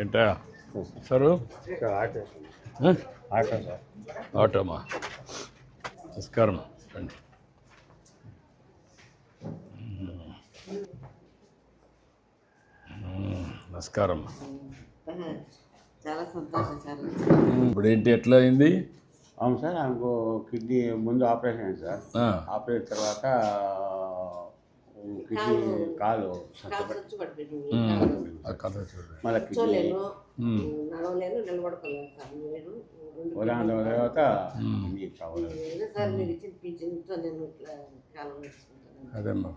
ఏంటా? సారు? ఆటోమా? నమస్కారం రండి. నమస్కారం. ఇప్పుడు ఏంటి ఎట్లా అయింది? అవును సార్ ఆమెకు కిడ్నీ ముందు ఆపరేషన్ అయింది సార్. ఆపరేషన్ తర్వాత కిడ్నీ కాలు. మళ్ళీ కిడ్నీ ఉదాహరణ తర్వాత అదేమ్మా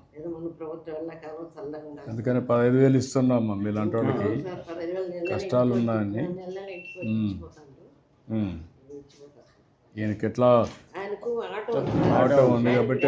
అందుకని పదహైదు వేలు ఇస్తున్నామ్మా మీలాంటి వాళ్ళకి. కష్టాలు ఉన్నాయని. ఈయనకి ఎట్లా ఆయనకు ఆటో ఉంది. సార్. ఆటో ఉంది కాబట్టి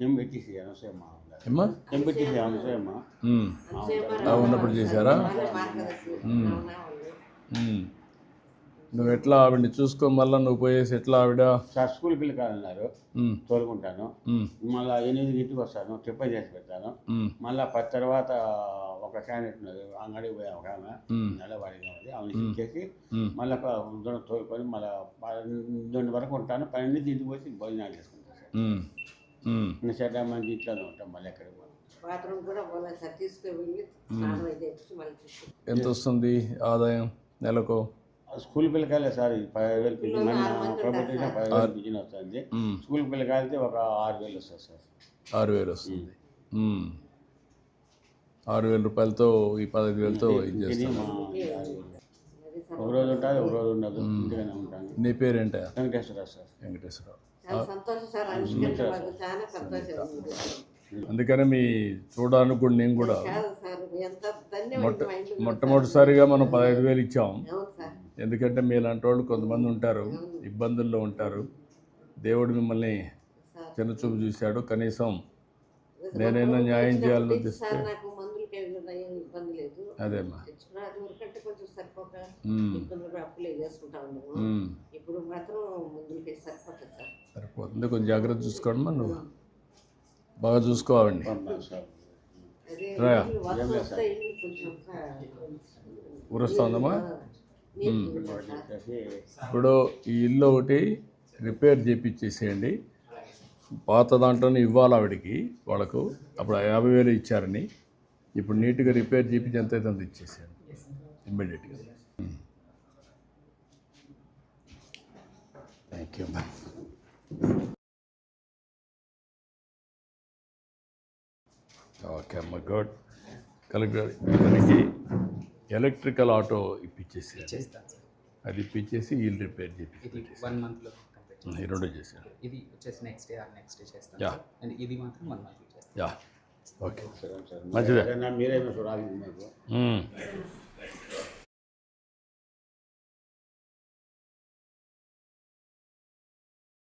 అనసూయమ్మ అనసూయమ్మ ఉన్నప్పుడు చేశారా. నువ్వు ఎట్లా ఆవిడని చూసుకో మళ్ళీ నువ్వు పోయేసి ఎట్లా ఆవిడ సార్ స్కూల్ పిల్లకాయలు మ్మ్. తోలుకుంటాను. మళ్ళీ ఎనిమిది ఇంటికి వస్తాను టిఫిన్ చేసి పెడతాను. మళ్ళీ పది తర్వాత ఒక క్యాండిడేట్ ఉన్నది అంగడికి పోయా ఒక ఆమె. నెలవాడిగా ఉంది ఆమె ఇచ్చేసి. మళ్ళీ దొండ తోలుకొని మళ్ళీ పన్నెండు వరకు ఉంటాను పన్నెండు ఇంటికి వచ్చి భోజనాలు చేసుకుంటాను సార్ చెడ్డ మంది ఇంట్లోనే ఉంటాం మళ్ళీ ఎక్కడికి పోను. బాత్రూమ్ కూడా పోలేదు సార్ తీసుకుని వెళ్ళి స్నానం అయితే చేసి మళ్ళీ తీసుకుంటాం ఎంత వస్తుంది ఆదాయం నెలకు? స్కూల్ పిల్లకాయలే సార్ పదిహేను వేలు పిల్లలు ప్రభుత్వం సార్. పదిహేను వేలు పిల్లలు వస్తుంది. స్కూల్ పిల్లకాయలతో ఒక ఆరు వేలు వస్తుంది సార్. ఆరు వేలు వస్తుంది. ఆరు వేల రూపాయలతో ఈ పదహైదు వేలతో ఇది ఇది చేస్తాను మా ఆరు వేలు అది సార్ ఒక రోజు ఉంటుంది ఒక రోజు ఉండదు. ఇంటిగానే ఉంటాను నీ పేరేంటా? సార్. వెంకటేశ్వరరావు. సంతోషం సార్ చాలా సంతోషం. ఉంది. అందుకని మీ చూడడానికి కూడా నేను కూడా కాదు సార్ ఎంత ధన్యవాదం మా ఇంట్లో మొట్టమొదటిసారిగా మనం పదహైదు వేలు ఇచ్చాం. ఎందుకంటే మీలాంటి వాళ్ళు కొంతమంది ఉంటారు ఇబ్బందుల్లో ఉంటారు. దేవుడు మిమ్మల్ని చిన్నచూపు చూశాడు. కనీసం నేనైనా న్యాయం చేయాలని సార్ ఉద్దేశిస్తే నాకు ఇబ్బంది లేదు. అదేమ్మా తెచ్చుకున్నా అది ఊరికంటే కొంచెం సరిపోక మ్మ్. ఇబ్బందులు అప్పులే చేసుకుంటా ఉన్నాము. మ్మ్. ఇప్పుడు మాత్రం మందులకి సరిపోతుంది సార్. సరిపోతుంది. కొంచెం జాగ్రత్త చూసుకోండి నువ్వు. బాగా చూసుకోవాలండి. ఊరొస్తుందమ్మా? ఇప్పుడు ఈ ఇల్లు ఒకటి రిపేర్ చేపించేసేయండి పాత దాంట్లోనే ఇవ్వాలి ఆవిడకి వాళ్ళకు. అప్పుడు ఆ యాభై వేలు ఇచ్చారని. ఇప్పుడు నీట్గా రిపేర్ చేపించి ఎంత అయితే అంత ఇచ్చేసేయండి ఇమ్మీడియట్గా థ్యాంక్ యూ ఓకే అమ్మ గుడ్ కలెక్టర్ ఇతనికి ఎలక్ట్రికల్ ఆటో ఇప్పించేసి అది ఇప్పించేసి ఇల్లు రిపేర్ చేసి వన్ మంత్లో ఈ రెండు చేశాను ఇది వచ్చేసి next day or next day చేస్తాను అండ్ ఇది మాత్రం వన్ చేస్తాను. యా ఓకే మంచిదే. మీరేమో చూడాలి.